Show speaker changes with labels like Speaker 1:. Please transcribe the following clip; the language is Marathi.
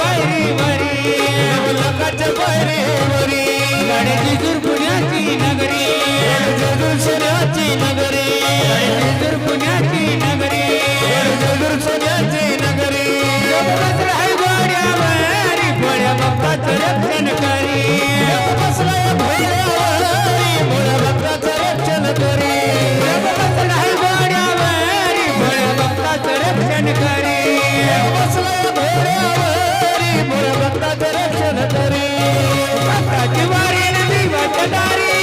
Speaker 1: बाहेरी बरी
Speaker 2: लोकांच्या बाहेरी बरी
Speaker 1: गाड्याची दुर्पुण्याची नगरी
Speaker 2: दुर्सुन्याची नगरी
Speaker 1: दुर्पुण्याची नगरी
Speaker 2: दुर्सुन्याची नगरी
Speaker 1: लोकांत राही गोड्या बाहेरी गोड्या बाप्पाचं रक्षण करी
Speaker 2: तरी
Speaker 1: दिवसदारी